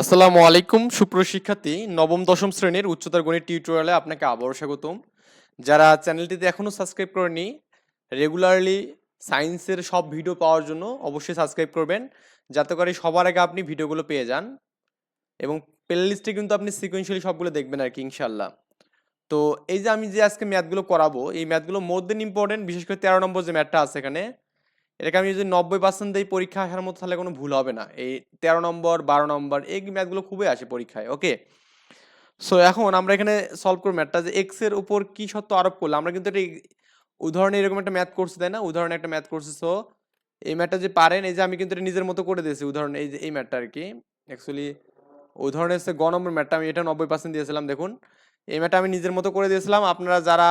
আসসালামু আলাইকুম সুপ্রশিক্ষার্থী নবম, দশম শ্রেণির উচ্চতর গণিত টিউটোরিয়ালে আপনাকে আবারও স্বাগতম। যারা চ্যানেলটিতে এখনও সাবস্ক্রাইব করেনি রেগুলারলি সায়েন্সের সব ভিডিও পাওয়ার জন্য অবশ্যই সাবস্ক্রাইব করবেন, যাতে করে সবার আগে আপনি ভিডিওগুলো পেয়ে যান। এবং প্লেলিস্টে কিন্তু আপনি সিকোয়েন্সিয়ালি সবগুলো দেখবেন আর কি ইনশাল্লাহ তো এই যে আমি যে আজকে ম্যাথগুলো করাবো, এই ম্যাথগুলো মোর দেন ইম্পর্টেন্ট বিশেষ করে তেরো নম্বর যে ম্যাথটা আছে এখানে এটাকে আমি যদি নব্বই পার্সেন্ট দিই পরীক্ষা আসার মতো, তাহলে কোনো ভুল হবে না। এই তেরো নম্বর, বারো নম্বর, এই ম্যাথগুলো খুবই আসে পরীক্ষায় ওকে সো এখন আমরা এখানে সলভ করব ম্যাথটা যে এক্সের উপর কি সত্য আরোপ করলে। আমরা কিন্তু এটা উদাহরণে এরকম একটা ম্যাথ করছি তাই না? উদাহরণে একটা ম্যাথ করছি সো এই ম্যাথটা যে পারেন, এই যে আমি কিন্তু এটা নিজের মতো করে দিয়েছি উদাহরণ, এই যে, এই ম্যাথটা আর কি। অ্যাকচুয়ালি উদাহরণে হচ্ছে গ নম্বর ম্যাথটা আমি এটা নব্বই পার্সেন্ট দিয়েছিলাম, দেখুন। এই ম্যাথটা আমি নিজের মতো করে দিয়েছিলাম। আপনারা যারা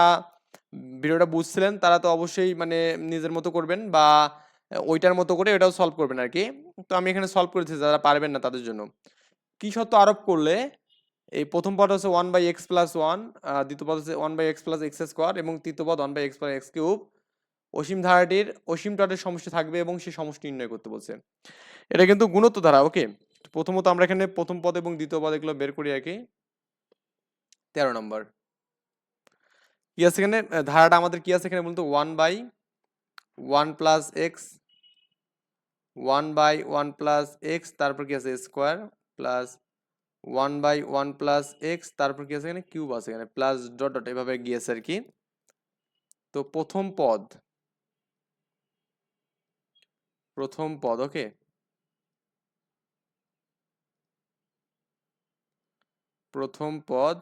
ভিডিওটা বুঝছিলেন, তারা তো অবশ্যই মানে নিজের মতো করবেন বা ওইটার মতো করে এটাও সলভ করবেন আর কি তো আমি এখানে সলভ করেছি, যারা পারবেন না তাদের জন্য। কি সত্য আরোপ করলে? এই প্রথম পদ হচ্ছে one by x plus one দ্বিতীয় পদ হচ্ছে one by x plus x square এবং তৃতীয় পদ one by x plus x cube অসীম ধারাটির, অসীম টটের সমষ্টি থাকবে এবং সেই সমষ্টি নির্ণয় করতে বলছে। এটা কিন্তু গুণত্ব ধারা, ওকে। প্রথমত আমরা এখানে প্রথম পদ এবং দ্বিতীয় পদ এগুলো বের করি আর কি তেরো নম্বর। কি আছে এখানে? ধারাটা আমাদের কি আছে এখানে বলতো? One by one plus x one by one plus x তারপর কি আছে? Square plus one by one plus x তারপর কি আছে এখানে? কিউব আছে এখানে প্লাস ডট ডট এভাবে গিয়েছে আর কি। তো প্রথম পদ প্রথম পদ ওকে প্রথম পদ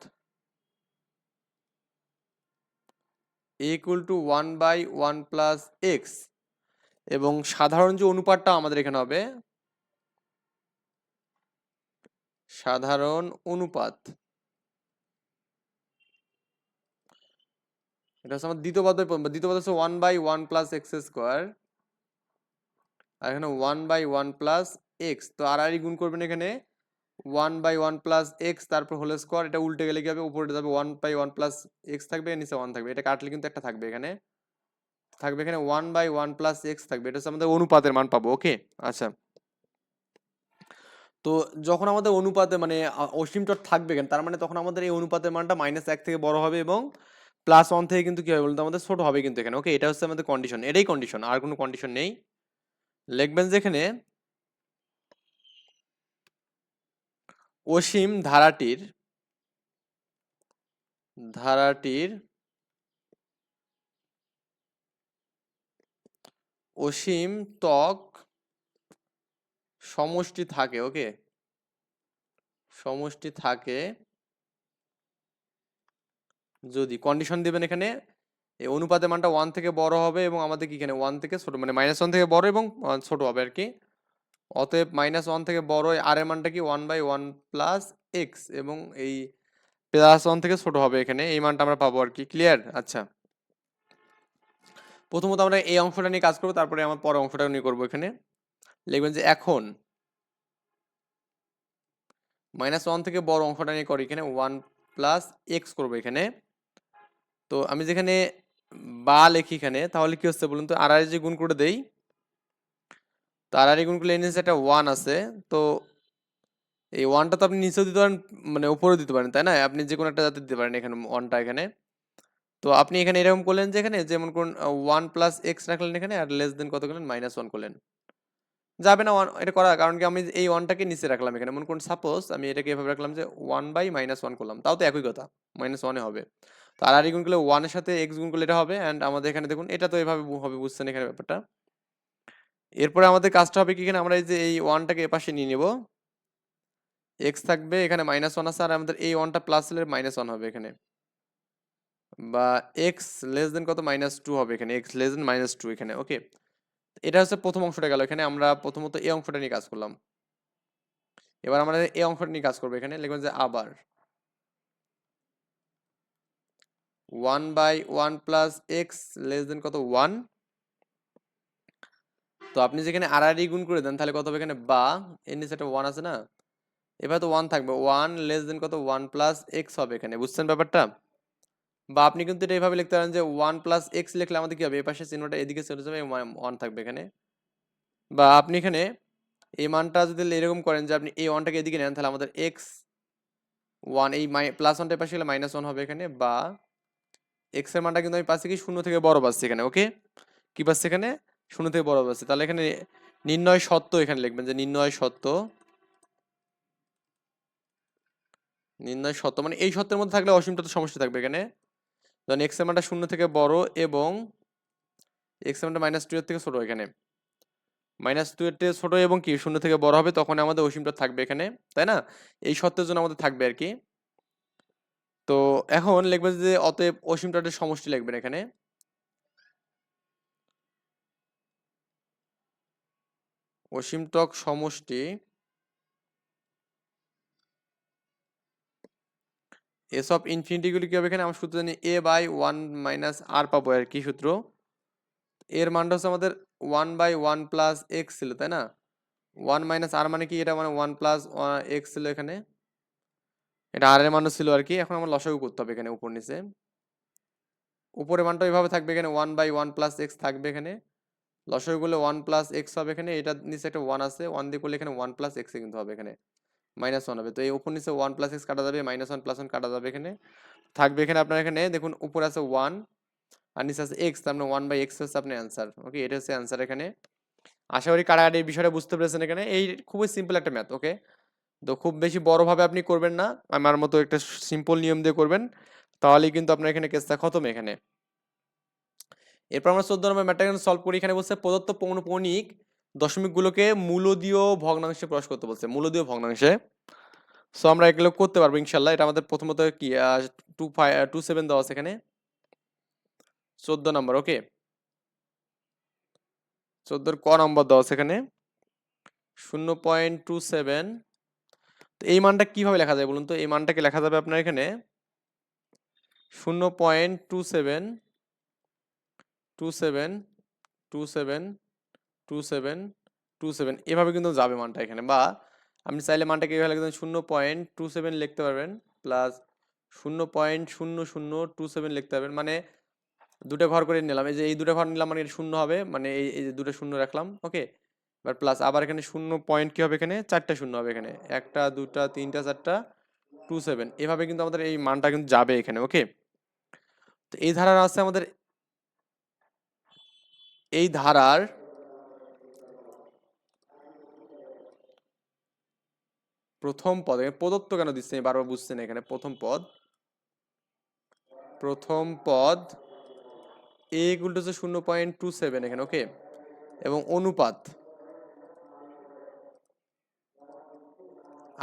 equal to one by one plus x এবং সাধারণ যে অনুপাতটা আমাদের এখানে হবে, সাধারণ অনুপাত, এটা হচ্ছে আমার দ্বিতীয় পদ দ্বিতীয় পদ হচ্ছে one by one plus x square আর এখানে one by one plus x তো আর গুণ করবেন এখানে one by one plus x, তারপর হোল স্কোয়ার, এটা উল্টে গেলে কি হবে? উপরে যাবে one by one plus x থাকবে নিচে ওয়ান থাকবে। এটা কাটলে কিন্তু একটা থাকবে এখানে। থাকবে এখানে one by one plus x থাকবে। এটা হচ্ছে আমাদের অনুপাতের মান পাবো, ওকে? আচ্ছা। তো যখন আমাদের অনুপাতে মানে অসীম টট থাকবে কেন? তার মানে তখন আমাদের এই অনুপাতের মানটা মাইনাস এক থেকে বড় হবে এবং প্লাস ওয়ান থেকে কিন্তু কি হবে বলতে? আমাদের ছোট হবে কিন্তু এখানে, ওকে? এটা হচ্ছে আমাদের কন্ডিশন এটাই কন্ডিশন আর কোনো কন্ডিশন নেই। লিখবেন যেখানে অসীম ধারাটির ধারাটির অসীম ত্বক সমষ্টি থাকে, ওকে? সমষ্টি থাকে যদি কন্ডিশন দিবেন এখানে, এই অনুপাতের মানটা ওয়ান থেকে বড় হবে এবং আমাদের কি এখানে ওয়ান থেকে ছোট মানে মাইনাস ওয়ান থেকে বড় এবং ছোট হবে আর কি। অতএব মাইনাস ওয়ান থেকে বড় আর এর মানটা কি one by one plus x এবং এই প্লাস ওয়ান থেকে ছোট হবে এখানে, এই মানটা আমরা পাবো আর কি ক্লিয়ার আচ্ছা। প্রথমত আমরা এই অংশটা নিয়ে কাজ করব, তারপরে আমার পরের অংশটা নিয়ে করব এখানে। লিখবেন যে এখন মাইনাস ওয়ান থেকে বড় অংশটা নিয়ে করি এখানে ওয়ান প্লাস এক্স করব এখানে। তো আমি যেখানে বা লিখি এখানে, তাহলে কি হচ্ছে বলুন তো আর যে গুণ করে দেই তো আর আর করলে এনে একটা ওয়ান আছে, তো এই ওয়ানটা তো আপনি নিচেও দিতে পারেন মানে উপরেও দিতে পারেন, তাই না? আপনি যে কোনো একটা জাতি দিতে পারেন এখানে ওয়ানটা এখানে। তো আপনি এখানে এরকম করলেন যে এখানে যেমন করুন ওয়ান প্লাস এক্স রাখলেন এখানে আর লেস দেন কত করলেন? মাইনাস ওয়ান করলেন। যাবে না ওয়ান এটা করা কারণ কি আমি এই ওয়ানটাকে নিচে রাখলাম এখানে। মনে করুন সাপোজ আমি এটাকে এভাবে রাখলাম যে ওয়ান বাই মাইনাস ওয়ান করলাম, তাও তো একই কথা মাইনাস ওয়ানে হবে। তো আর আর গুণ করলে ওয়ানের সাথে এক্স গুণ করলে এটা হবে অ্যান্ড আমাদের এখানে দেখুন, এটা তো এভাবে হবে, বুঝছেন এখানে ব্যাপারটা? এরপরে আমাদের কাজটা হবে কি এখানে আমরা এই যে এই ওয়ানটাকে এপাশে নিয়ে নেব। এক্স থাকবে, এখানে মাইনাস ওয়ান আছে, আর আমাদের এই ওয়ানটা প্লাস হলে মাইনাস ওয়ান হবে এখানে। বা এক্স লেস দেন কত? মাইনাস টু হবে এখানে x less than minus two এখানে ওকে এটা হচ্ছে প্রথম অংশটা গেল এখানে, আমরা প্রথমত এই অংশটা নিয়ে কাজ করলাম। এবার আমরা এই অংশটা নিয়ে কাজ করব এখানে, লিখবেন যে আবার। One by one plus x less than কত? ওয়ান তো আপনি যেখানে আর গুণ করে দেন, তাহলে কত হবে এখানে? বা, এর নিচে একটা ওয়ান আছে না? এবার তো ওয়ান থাকবে। ওয়ান লেস দেন কত? ওয়ান প্লাস এক্স হবে এখানে। বুঝছেন ব্যাপারটা? বা, আপনি কিন্তু এটা এইভাবে লিখতে পারেন যে ওয়ান প্লাস এক্স লিখলে আমাদের কি হবে? এই পাশে চিহ্নটা এদিকে চলে যাবে ওয়ান থাকবে এখানে। বা, আপনি এখানে এই মানটা যদি এরকম করেন যে আপনি এই ওয়ানটাকে এদিকে নেন, তাহলে আমাদের এক্স ওয়ান এই মাই প্লাস ওয়ানটার পাশে গেলে মাইনাস ওয়ান হবে এখানে। বা এক্সের মানটা কিন্তু আমি পাচ্ছি কি? শূন্য থেকে বড় পাচ্ছি এখানে ওকে কি পাচ্ছি এখানে? শূন্য থেকে বড় পাচ্ছি তাহলে এখানে নির্ণয় সত্য এখানে লিখবেন যে নির্ণয় সত্য। নির্ণয় সত্য মানে এই সত্যের মধ্যে থাকলে অসীমটা তো সমস্যা থাকবে এখানে। যখন এক্সের মানটা শূন্য থেকে বড় এবং এক্সের মানটা মাইনাস টু এর থেকে ছোট এখানে। মাইনাস টু এর থেকে ছোট এবং কি? শূন্য থেকে বড় হবে, তখন আমাদের অসীমটা থাকবে এখানে, তাই না? এই সত্যের জন্য আমাদের থাকবে আর কি। তো এখন লিখবেন যে অতএব অসীমটার সমষ্টি লিখবেন এখানে। অসীমটক সমষ্টি এস অফ ইনফিনিটিগুলি কি হবে এখানে? আমরা সূত্র জানি a by one minus r পাবো আর কি সূত্র? এর মানটা হচ্ছে আমাদের one by one plus x ছিল, তাই না? ওয়ান মাইনাস আর মানে কি? এটা মানে ওয়ান প্লাস এক্স ছিল এখানে। এটা আর এর মানও ছিল আর কি। এখন আমার লসাগু করতে হবে এখানে উপর নিচে। উপরের মানটা এইভাবে থাকবে এখানে। One by one plus x থাকবে এখানে। লসাগু করলে ওয়ান প্লাস এক্স হবে এখানে, এটা নিচে একটা ওয়ান আছে ওয়ান দিয়ে করলে এখানে ওয়ান প্লাস এক্স কিন্তু হবে এখানে মাইনাস ওয়ান হবে। তো এই উপর নিচে ওয়ান প্লাস এক্স কাটা যাবে মাইনাস ওয়ান প্লাস ওয়ান কাটা যাবে এখানে, থাকবে এখানে আপনার এখানে, দেখুন উপর আছে ওয়ান আর নিচে আছে এক্স তার মানে ওয়ান বাই এক্স হচ্ছে আপনার অ্যান্সার ওকে এটা হচ্ছে অ্যান্সার এখানে। আশা করি কারাগারির বিষয়টা বুঝতে পেরেছেন এখানে। এই খুবই সিম্পল একটা ম্যাথ ওকে তো খুব বেশি বড়োভাবে আপনি করবেন না, আমার মতো একটা সিম্পল নিয়ম দিয়ে করবেন, তাহলেই কিন্তু আপনার এখানে কেসটা খতম এখানে। এরপর আমরা চোদ্দ নম্বর ম্যাটটা এখানে সলভ করি। এখানে বলছে প্রদত্ত পৌনপৌনিক দশমিকগুলোকে মূলদীয় ভগ্নাংশে প্রকাশ করতে বলছে। মূলদীয় ভগ্নাংশে। সো আমরা এগুলো করতে পারব ইনশাল্লাহ। এটা আমাদের প্রথমত কি? টু ফাইভ টু সেভেন দেওয়া আছে এখানে। চোদ্দ নম্বর ওকে চোদ্দোর ক নম্বর দেওয়া আছে এখানে। শূন্য পয়েন্ট টু সেভেন তো এই মানটা কীভাবে লেখা যায় বলুন তো? এই মানটাকে লেখা যাবে আপনার এখানে। শূন্য point two seven two seven two seven two seven two seven এভাবে কিন্তু যাবে মানটা এখানে। বা আপনি চাইলে মানটাকে এভাবে লিখতে শূন্য পয়েন্ট টু সেভেন লিখতে পারবেন প্লাস শূন্য পয়েন্ট শূন্য শূন্য টু সেভেন লিখতে পারবেন। মানে দুটো ঘর করে নিলাম। এই যে এই দুটো ঘর নিলাম মানে শূন্য হবে মানে এই এই যে দুটো শূন্য রাখলাম ওকে এবার প্লাস আবার এখানে শূন্য পয়েন্ট কী হবে এখানে? চারটা শূন্য হবে এখানে। একটা, দুটা, তিনটা, চারটা টু সেভেন এভাবে কিন্তু আমাদের এই মানটা কিন্তু যাবে এখানে ওকে তো এই ধারার আছে আমাদের এই ধারার প্রথম পদ প্রদত্ত কেন দিচ্ছে আমি বারবার বুঝছেন এখানে, প্রথম পদ। প্রথম পদ এ ইকুয়াল হচ্ছে শূন্য পয়েন্ট টু সেভেন এখানে ওকে এবং অনুপাত।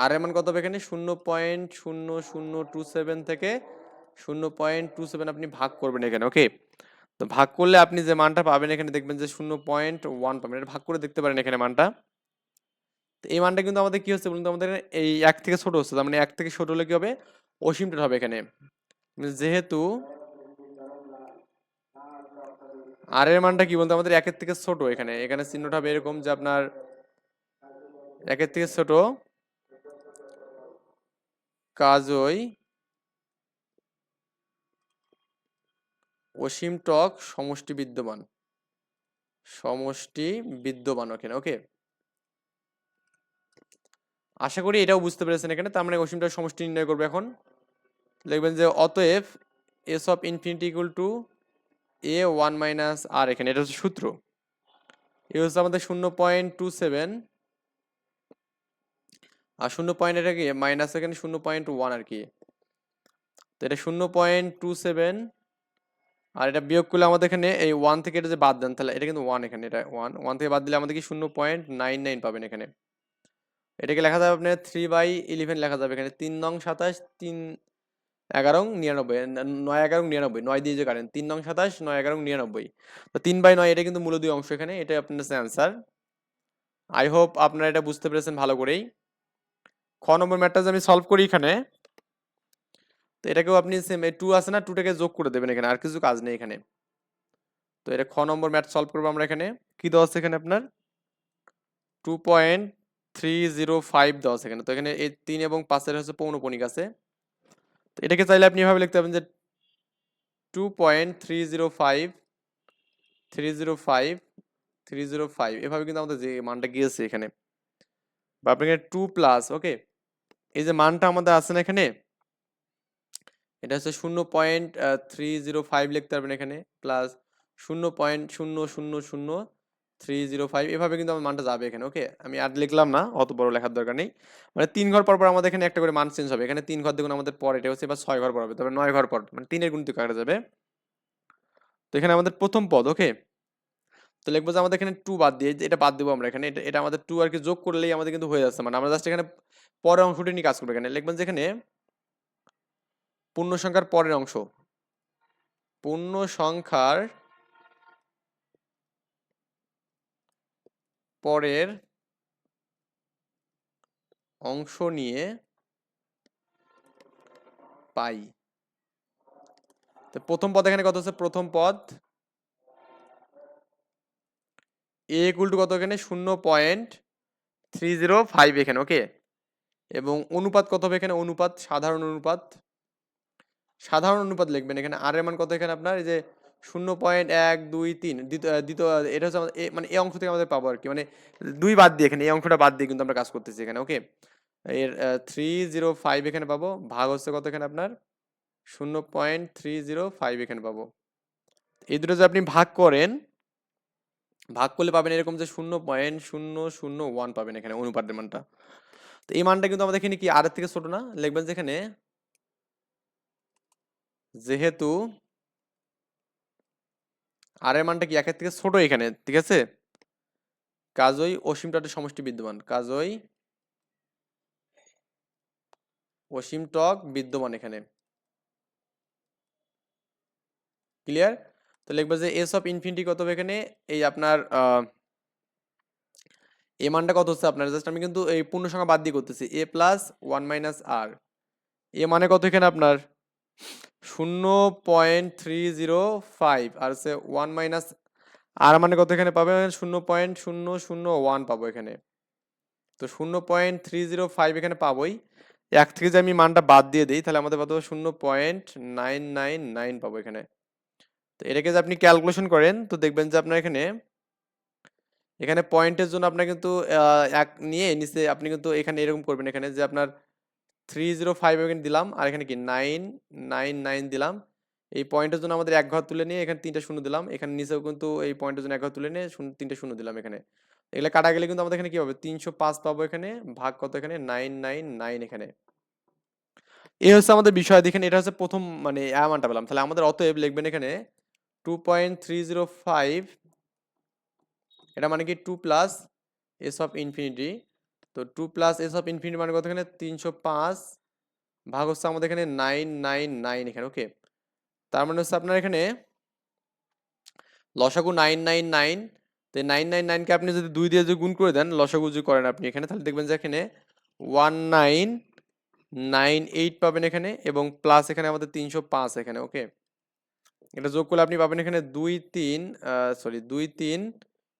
আর এমন কত হবে এখানে? শূন্য পয়েন্ট শূন্য শূন্য টু সেভেন থেকে শূন্য পয়েন্ট টু সেভেন আপনি ভাগ করবেন এখানে ওকে তো ভাগ করলে আপনি যে মানটা পাবেন এখানে দেখবেন যে শূন্য পয়েন্ট ওয়ান পাবেন। এটা ভাগ করে দেখতে পারেন এখানে মানটা। তো এই মানটা কিন্তু আমাদের কি হচ্ছে বলুন তো? আমাদের এই এক থেকে ছোট হচ্ছে। তার মানে এক থেকে ছোট হলে কি হবে? অসীমটা হবে এখানে। যেহেতু আর এর মানটা কি বলতো? আমাদের একের থেকে ছোট এখানে। এখানে চিহ্নটা হবে এরকম যে আপনার একের থেকে ছোট কাজই অসীম টক সমষ্টি বিদ্যমান। সমষ্টি বিদ্যমান ওখানে ওকে আশা করি এটাও বুঝতে পেরেছেন এখানে। তার মানে অসীমটার সমষ্টি নির্ণয় করবে এখন। লিখবেন যে অতএব S of infinity equal to a one minus r এখানে, এটা হচ্ছে সূত্র। এ হচ্ছে আমাদের শূন্য পয়েন্ট টু সেভেন আর শূন্য পয়েন্ট এটা কি? মাইনাস এখানে শূন্য পয়েন্ট ওয়ান আর কি। তো এটা শূন্য পয়েন্ট টু সেভেন আর এটা বিয়োগ করলে আমাদের এখানে এই ওয়ান থেকে এটা যে বাদ দেন, তাহলে এটা কিন্তু ওয়ান এখানে, এটা ওয়ান ওয়ান থেকে বাদ দিলে আমাদের কি শূন্য পয়েন্ট নাইন নাইন পাবেন এখানে। এটাকে লেখা যাবে আপনার থ্রি বাই ইলেভেন লেখা যাবে এখানে। তিন নং সাতাশ, তিন এগারো, নিরানব্বই। নয় এগারো, নিরানব্বই। নয় দিয়ে যে কারেন তিন নং সাতাশ, নয় এগারো, নিরানব্বই। তো তিন বাই নয়, এটা কিন্তু মূলদীয় অংশ এখানে এটা আপনার অ্যান্সার আই হোপ আপনারা এটা বুঝতে পেরেছেন ভালো করেই। খ নম্বর ম্যাটটা যে আমি সলভ করি এখানে তো এটাকেও আপনি সেম এই টু আছে না টুটাকে যোগ করে দেবেন এখানে, আর কিছু কাজ নেই এখানে। তো এটা খ নম্বর ম্যাথ সলভ করব আমরা এখানে। কি দেওয়া আছে এখানে আপনার? Two point three zero five দেওয়া আছে এখানে। তো এখানে এই তিন এবং পাঁচের হচ্ছে পৌনপণিক আছে। তো এটাকে চাইলে আপনি এভাবে লিখতে পারেন যে two point three zero five three zero five three zero five এভাবে কিন্তু আমাদের যে মানটা গিয়েছে এখানে। বা আপনি এখানে টু প্লাস ওকে এই যে মানটা আমাদের আছে না এখানে এটা হচ্ছে শূন্য পয়েন্ট থ্রি জিরো ফাইভ লিখতে পারবেন এখানে প্লাস শূন্য পয়েন্ট শূন্য শূন্য শূন্য থ্রি জিরো ফাইভ এভাবে কিন্তু আমার মানটা যাবে এখানে ওকে আমি আর লিখলাম না, অত বড় লেখার দরকার নেই। মানে তিন ঘর পর পর আমাদের এখানে একটা করে মান চেঞ্জ হবে, এখানে তিন ঘর দেখুন আমাদের পর, এটা হচ্ছে এবার ছয় ঘর পর হবে তবে নয় ঘর পর মানে তিনের গুণিত কাটা যাবে। তো এখানে আমাদের প্রথম পদ ওকে তো লিখব যে আমাদের এখানে টু বাদ দিয়ে, এটা বাদ দেবো আমরা এখানে, এটা আমাদের টু আর কি যোগ করলেই আমাদের কিন্তু হয়ে যাচ্ছে মানে আমরা জাস্ট এখানে পরের অংশটি নিয়ে কাজ করব এখানে, লিখবেন যে এখানে পূর্ণ সংখ্যার পরের অংশ। পূর্ণ সংখ্যার পরের অংশ নিয়ে পাই। তো প্রথম পদ এখানে কত হচ্ছে? প্রথম পদ এ ইকুয়াল টু কত এখানে? শূন্য পয়েন্ট থ্রি জিরো ফাইভ এখানে ওকে এবং অনুপাত কত হবে এখানে? অনুপাত, সাধারণ অনুপাত সাধারণ অনুপাত লিখবেন। এখানে আর এর মান কত এখানে আপনার? এই যে শূন্য পয়েন্ট এক দুই তিন। দ্বিতীয় এটা হচ্ছে আমাদের মানে এই অংশ থেকে আমাদের পাবো আর কি। মানে দুই বাদ দিয়ে এখানে, এই অংশটা বাদ দিয়ে কিন্তু আমরা কাজ করতেছি এখানে ওকে এর থ্রি জিরো ফাইভ এখানে পাবো। ভাগ হচ্ছে কত এখানে আপনার? শূন্য পয়েন্ট থ্রি জিরো ফাইভ এখানে পাবো। এই দুটো যদি আপনি ভাগ করেন, ভাগ করলে পাবেন এরকম যে শূন্য পয়েন্ট শূন্য শূন্য ওয়ান পাবেন এখানে অনুপাতের মানটা। তো এই মানটা কিন্তু আমাদের এখানে কি আর থেকে ছোট না? লিখবেন যে এখানে যেহেতু আর এর মানটা কি একের থেকে ছোট এখানে, ঠিক আছে? কাজই অসীম টকের সমষ্টি বিদ্যমান, কাজই অসীম টক বিদ্যমান এখানে। ক্লিয়ার তো লিখব যে এস অফ ইনফিনিটি কত হবে এখানে? এই আপনার এ মানটা কত হচ্ছে আপনার? জাস্ট আমি কিন্তু এই পূর্ণ সংখ্যা বাদ দিয়ে করতেছি। A plus one minus r a মানে কত এখানে আপনার? শূন্য point three zero five r হচ্ছে ওয়ান মাইনাস আর মানে কত এখানে পাবে? শূন্য পয়েন্ট শূন্য শূন্য ওয়ান পাবো এখানে। তো শূন্য পয়েন্ট থ্রি জিরো ফাইভ এখানে পাবোই। এক থেকে যে আমি মানটা বাদ দিয়ে দিই, তাহলে আমাদের পাবো শূন্য পয়েন্ট নাইন নাইন নাইন পাবো এখানে। তো এটাকে যে আপনি ক্যালকুলেশন করেন, তো দেখবেন যে আপনার এখানে এখানে পয়েন্টের জন্য আপনার কিন্তু এক নিয়ে নিচে আপনি কিন্তু এখানে এরকম করবেন। এখানে যে আপনার থ্রি জিরো ফাইভ এখানে দিলাম, আর এখানে কি নাইন নাইন নাইন দিলাম। এই পয়েন্টের জন্য আমাদের এক ঘর তুলে নিয়ে এখানে তিনটা শূন্য দিলাম। এখানে নিচেও কিন্তু এই পয়েন্টের জন্য এক ঘর তুলে নিয়ে তিনটা শূন্য দিলাম এখানে। এগুলো কাটা গেলে কিন্তু আমাদের এখানে কি হবে? তিনশো পাঁচ পাবো এখানে, ভাগ কত এখানে? নাইন নাইন নাইন এখানে। এই হচ্ছে আমাদের বিষয়, দেখেন এটা হচ্ছে প্রথম মানে অ্যামানটা পেলাম। তাহলে আমাদের অতএব লিখবেন এখানে two point three zero five এটা মানে কি two plus s of infinity তো two plus s of infinity মানে কত এখানে তিনশো পাঁচ ভাগ হচ্ছে আমাদের এখানে নাইন নাইন নাইন এখানে ওকে তার মানে হচ্ছে আপনার এখানে লসাগু নাইন নাইন নাইন তো নাইন নাইন নাইনকে আপনি যদি দুই দিয়ে যদি গুণ করে দেন, লসাগু যদি করেন আপনি এখানে, তাহলে দেখবেন যে এখানে ওয়ান নাইন নাইন এইট পাবেন এখানে এবং প্লাস এখানে আমাদের তিনশো পাঁচ এখানে ওকে এটা যোগ করলে আপনি পাবেন এখানে দুই, তিন সরি দুই, তিন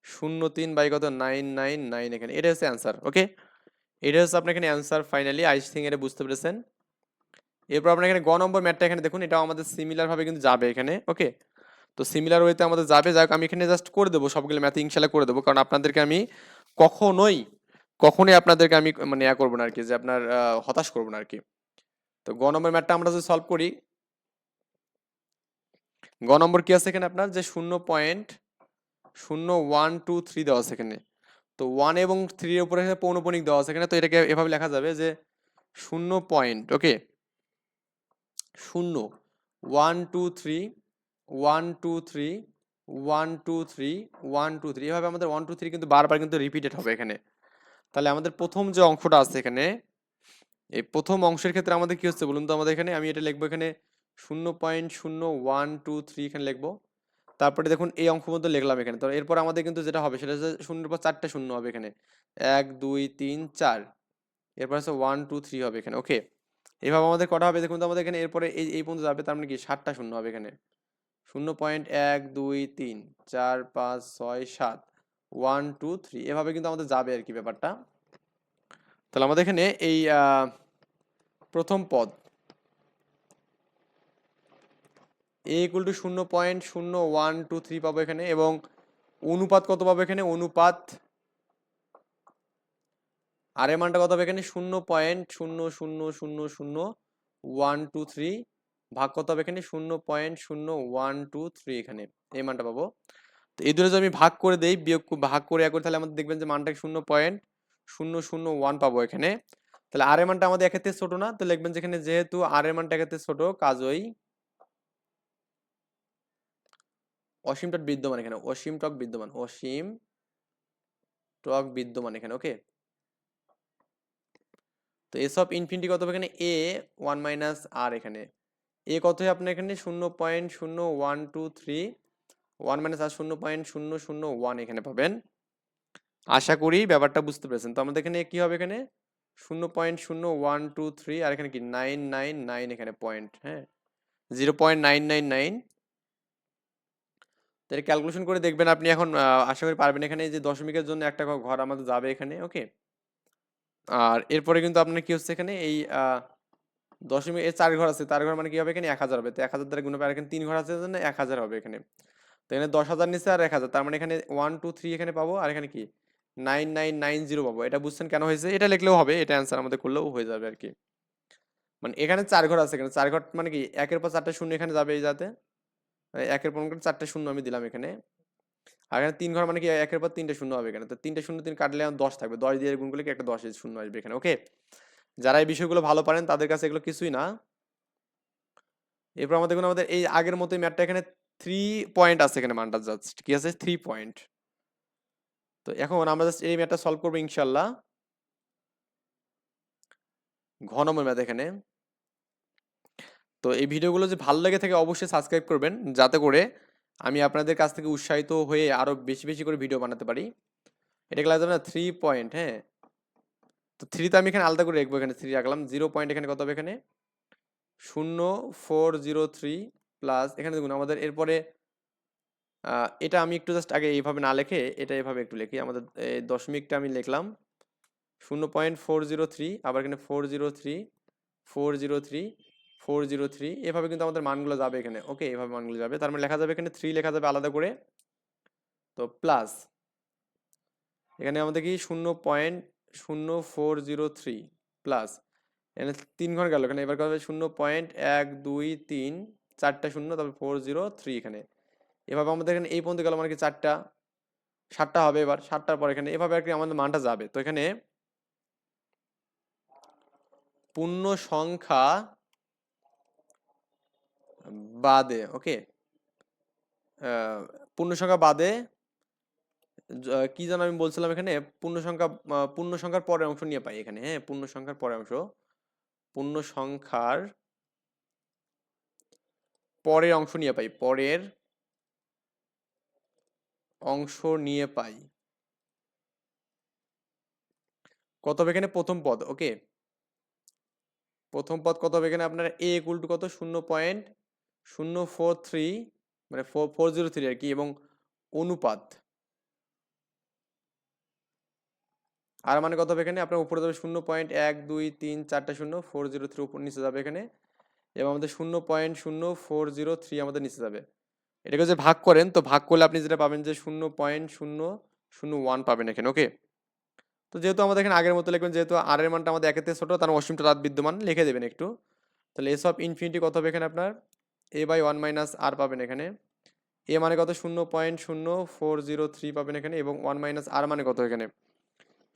শূন্য তিন বাই কত? নাইন নাইন নাইন এখানে। এটা হচ্ছে অ্যান্সার ওকে এটা হচ্ছে আপনার এখানে অ্যান্সার ফাইনালি আই থিঙ্ক এটা বুঝতে পেরেছেন? এরপর আপনার এখানে গ নম্বর ম্যাটটা এখানে দেখুন, এটাও আমাদের সিমিলারভাবে কিন্তু যাবে এখানে ওকে তো সিমিলার ওয়েতে আমাদের যাবে যাক আমি এখানে জাস্ট করে দেবো, সবগুলো ম্যাথ ইনশাল্লাহ করে দেবো, কারণ আপনাদেরকে আমি কখনোই কখনোই আপনাদেরকে আমি মানে ইয়া করব না আর কি যে আপনার হতাশ করব না আর কি তো গ নম্বর ম্যাটটা আমরা যদি সলভ করি, গ নম্বর কি আছে এখানে আপনার? যে শূন্য পয়েন্ট শূন্য ওয়ান টু থ্রি দেওয়া আছে এখানে। তো ওয়ান এবং থ্রির উপরে এখানে পৌনপণিক দেওয়া আছে এখানে, তো এটাকে এভাবে লেখা যাবে যে শূন্য পয়েন্ট ওকে শূন্য one two three one two three one two three one two three এভাবে আমাদের ওয়ান টু থ্রি কিন্তু বারবার কিন্তু রিপিটেড হবে এখানে। তাহলে আমাদের প্রথম যে অংশটা আছে এখানে, এই প্রথম অংশের ক্ষেত্রে আমাদের কি হচ্ছে বলুন তো? আমাদের এখানে আমি এটা লিখব এখানে, শূন্য পয়েন্ট শূন্য ওয়ান টু থ্রি এখানে লিখব। তারপরে দেখুন এই অঙ্ক মধ্যে লিখলাম এখানে। তো এরপর আমাদের কিন্তু যেটা হবে সেটা হচ্ছে শূন্যের পর চারটা শূন্য হবে এখানে। এক, দুই, তিন, চার। এরপর হচ্ছে ওয়ান টু থ্রি হবে এখানে। ওকে এভাবে আমাদের কটা হবে দেখুন তো আমাদের এখানে এরপরে এই এই পর্যন্ত যাবে, তার মানে কি? সাতটা শূন্য হবে এখানে। শূন্য পয়েন্ট এক, দুই, তিন, চার, পাঁচ, ছয়, সাত। ওয়ান টু থ্রি এভাবে কিন্তু আমাদের যাবে আর কি ব্যাপারটা। তাহলে আমাদের এখানে এই প্রথম পদ। এ ইকুয়াল টু শূন্য পয়েন্ট শূন্য ওয়ান টু থ্রি পাবো এখানে এবং অনুপাত কত পাবো এখানে? অনুপাত আর এর মানটা কত হবে এখানে? শূন্য পয়েন্ট শূন্য শূন্য শূন্য শূন্য ওয়ান টু থ্রি ভাগ কত হবে এখানে? শূন্য পয়েন্ট শূন্য ওয়ান টু থ্রি এখানে এই মানটা পাবো। তো এই দুটো যদি আমি ভাগ করে দেই, বিয়োগ ভাগ করে এক তাহলে আমাদের দেখবেন যে মানটা শূন্য পয়েন্ট শূন্য শূন্য ওয়ান পাবো এখানে। তাহলে আর এর মানটা আমাদের থেকে ছোট না? তো লিখবেন যেখানে যেহেতু আর এর মানটা থেকে ছোট, কাজই অসীম টক বিদ্যমান এখানে, অসীম টক বিদ্যমান, অসীম টক বিদ্যমান এখানে ওকে তো এস অফ ইনফিনিটি কত হবে এখানে? এ ওয়ান মাইনাস আর এখানে। এ কত হয় আপনার এখানে? শূন্য পয়েন্ট শূন্য one two three one minus r শূন্য পয়েন্ট শূন্য শূন্য ওয়ান এখানে পাবেন। আশা করি ব্যাপারটা বুঝতে পেরেছেন। তো আমাদের এখানে কি হবে এখানে? শূন্য পয়েন্ট শূন্য ওয়ান টু থ্রি, আর এখানে কি? নাইন নাইন নাইন এখানে পয়েন্ট হ্যাঁ? Zero point nine nine nine তাহলে ক্যালকুলেশন করে দেখবেন আপনি এখন আশা করি পারবেন এখানে যে দশমিকের জন্য একটা ঘর আমাদের যাবে এখানে ওকে আর এরপরে কিন্তু আপনার কি হচ্ছে এখানে এই দশমিক এর চার ঘর আছে, চার ঘর মানে কি হবে এখানে এক হাজার হবে, তো এক হাজার দ্বারা গুণ হবে এখানে তিন ঘর আছে জন্য এক হাজার হবে এখানে। তো এখানে দশ হাজার নিচে আর এক হাজার, তার মানে এখানে ওয়ান টু থ্রি এখানে পাবো, আর এখানে কি? নাইন নাইন নাইন জিরো পাবো। এটা বুঝছেন কেন হয়েছে? এটা লিখলেও হবে, এটা অ্যান্সার আমাদের করলেও হয়ে যাবে আর কি। মানে এখানে চার ঘর আছে, এখানে চার ঘর মানে কি? একের পর চারটে শূন্য এখানে যাবে এই যাতে। একের পর চারটে শূন্য আমি দিলাম এখানে। আর এখানে তিন ঘর মানে কি, একের পর তিনটে শূন্য হবে এখানে। তো তিনটে শূন্য তিন কাটলে আমার দশ থাকবে। দশ দিয়ে গুণ করলে কি একটা দশ শূন্য আসবে এখানে। ওকে যারা এই বিষয়গুলো ভালো পারেন, তাদের কাছে এগুলো কিছুই না। এরপর আমাদের আমাদের এই আগের মতোই ম্যাটটা এখানে থ্রি পয়েন্ট আছে এখানে মানটা জাস্ট কি আছে? থ্রি পয়েন্ট তো এখন আমরা জাস্ট এই ম্যাটটা সলভ করব ইনশাল্লাহ। ঘ নম্বর ম্যাথ এখানে। তো এই ভিডিওগুলো যে ভালো লেগে থাকে অবশ্যই সাবস্ক্রাইব করবেন। যাতে করে আমি আপনাদের কাছ থেকে উৎসাহিত হয়ে আরও বেশি বেশি করে ভিডিও বানাতে পারি। এটা ক্লাস যাবে না? থ্রি পয়েন্ট হ্যাঁ। তো থ্রিতে আমি এখানে আলাদা করে রাখব এখানে থ্রি রাখলাম। জিরো পয়েন্ট এখানে কত হবে এখানে? শূন্য ফোর জিরো থ্রি প্লাস এখানে দেখুন আমাদের এরপরে এটা আমি একটু জাস্ট আগে এইভাবে না লিখে এটা এভাবে একটু লিখি। আমাদের দশমিকটা আমি লিখলাম। শূন্য পয়েন্ট ফোর জিরো থ্রি আবার এখানে four zero three four zero three four zero three, এভাবে কিন্তু আমাদের মানগুলো যাবে এখানে। ওকে, এভাবে মানগুলো যাবে। তার মানে লেখা যাবে এখানে থ্রি, লেখা যাবে আলাদা করে। তো প্লাস, এখানে আমাদের কি শূন্য পয়েন্ট শূন্য ফোর জিরো থ্রি প্লাস, এখানে তিন ঘর গেল। এখানে এবার হবে শূন্য পয়েন্ট এক, দুই, তিন, চারটা শূন্য, তারপর ফোর জিরো থ্রি এখানে। এভাবে আমাদের এখানে এই পর্যন্ত গেল মানে কি চারটা? সাতটা হবে এবার। সাতটার পর এখানে এভাবে আর কি আমাদের মানটা যাবে। তো এখানে পূর্ণ সংখ্যা বাদে, ওকে? পূর্ণ সংখ্যা বাদে কি যেন আমি বলছিলাম এখানে? পূর্ণ সংখ্যা পূর্ণ সংখ্যার পরের অংশ নিয়ে পাই এখানে হ্যাঁ? পূর্ণ সংখ্যার পরের অংশ। পূর্ণ সংখ্যার পরের অংশ নিয়ে পাই, পরের অংশ নিয়ে পাই। কত হবে এখানে? প্রথম পদ, ওকে? প্রথম পদ কত হবে এখানে? আপনার এ ইকুয়াল টু কত? শূন্য পয়েন্ট শূন্য ফোর থ্রি মানে ফোর ফোর জিরো থ্রি আর কি, এবং অনুপাত। আর মানে কত হবে এখানে? আপনার উপরে যাবে শূন্য পয়েন্ট এক দুই তিন চারটা শূন্য, ফোর জিরো থ্রি উপর, নিচে যাবে এখানে। এবং আমাদের শূন্য পয়েন্ট শূন্য, ফোর জিরো থ্রি আমাদের নিচে যাবে। এটাকে যে ভাগ করেন, তো ভাগ করলে আপনি যেটা পাবেন যে শূন্য পয়েন্ট শূন্য শূন্য ওয়ান পাবেন এখানে, ওকে? তো যেহেতু আমাদের এখানে আগের মতো লিখবেন, যেহেতু আর এর মানটা আমাদের থেকে ছোটো, তার অসীমটা রাত বিদ্যমান, লিখে দেবেন একটু। তাহলে এস অফ ইনফিনিটি কত হবে এখানে আপনার? A by one minus r পাবেন এখানে। এ মানে কত? শূন্য পয়েন্ট শূন্য ফোর জিরো থ্রি পাবেন এখানে এবং ওয়ান মাইনাস আর মানে কত এখানে?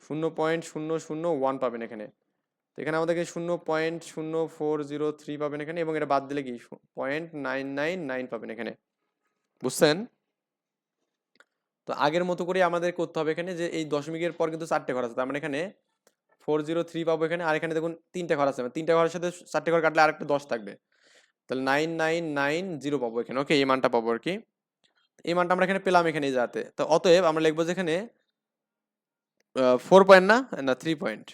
শূন্য পয়েন্ট শূন্য শূন্য ওয়ান পাবেন এখানে। তো এখানে আমাদেরকে শূন্য পয়েন্ট শূন্য ফোর জিরো থ্রি পাবেন এখানে এবং এটা বাদ দিলে কি? পয়েন্ট নাইন নাইন নাইন পাবেন এখানে। বুঝছেন? তো আগের মতো করে আমাদের করতে হবে এখানে যে এই দশমিকের পর কিন্তু চারটে ঘর আছে। তার মানে এখানে ফোর জিরো থ্রি পাবো এখানে। আর এখানে দেখুন তিনটে ঘর আছে। তিনটে ঘরের সাথে চারটে ঘর কাটলে আরেকটা দশ থাকবে। তাহলে নাইন নাইন নাইন জিরো পাবো এখানে। ওকে এই মানটা পাবো আর কি। এই মানটা আমরা এখানে পেলাম এখানে যাতে তো অতএব আমরা লিখব যে এখানে ফোর পয়েন্ট না না থ্রি পয়েন্ট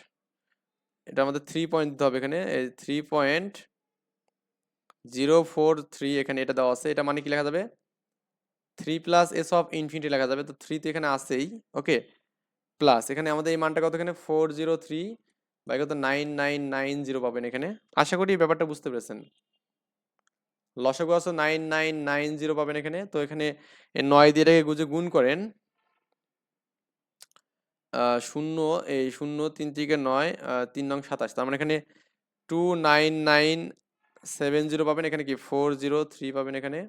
এটা আমাদের থ্রি পয়েন্ট দিতে হবে এখানে। Three point zero four three এখানে এটা দেওয়া আছে। এটা মানে কি লেখা যাবে? Three plus s of infinity লেখা যাবে। তো থ্রি তো এখানে আসেই ওকে প্লাস এখানে আমাদের এই মানটা কত এখানে? ফোর জিরো থ্রি বা কত? নাইন নাইন নাইন জিরো পাবেন এখানে। আশা করি ব্যাপারটা বুঝতে পেরেছেন। লসগু আছে নাইন নাইন নাইন জিরো পাবেন এখানে। তো এখানে নয় দিয়ে এটাকে গুজে গুণ করেন। শূন্য, এই শূন্য তিন থেকে নয় তিন নং সাতাশ। তার মানে এখানে two nine nine seven zero পাবেন। এখানে কি ফোর জিরো থ্রি পাবেন এখানে।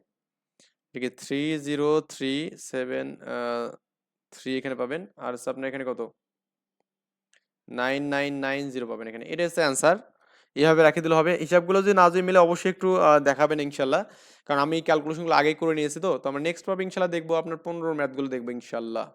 Three zero three seven three এখানে পাবেন। আর আপনার এখানে কত? নাইন নাইন নাইন জিরো পাবেন এখানে। এটা হচ্ছে অ্যান্সার এইভাবে রাখে দিলে হবে। হিসাবগুলো যদি না যদি মিলে অবশ্যই একটু দেখাবেন ইনশাল্লাহ। কারণ আমি ক্যালকুলেশনগুলো আগেই করে নিয়েছি তো। তো আমরা নেক্সট পাবে ইনশাল্লাহ দেখব, আপনার পনেরো ম্যাথগুলো দেখব ইনশাল্লাহ।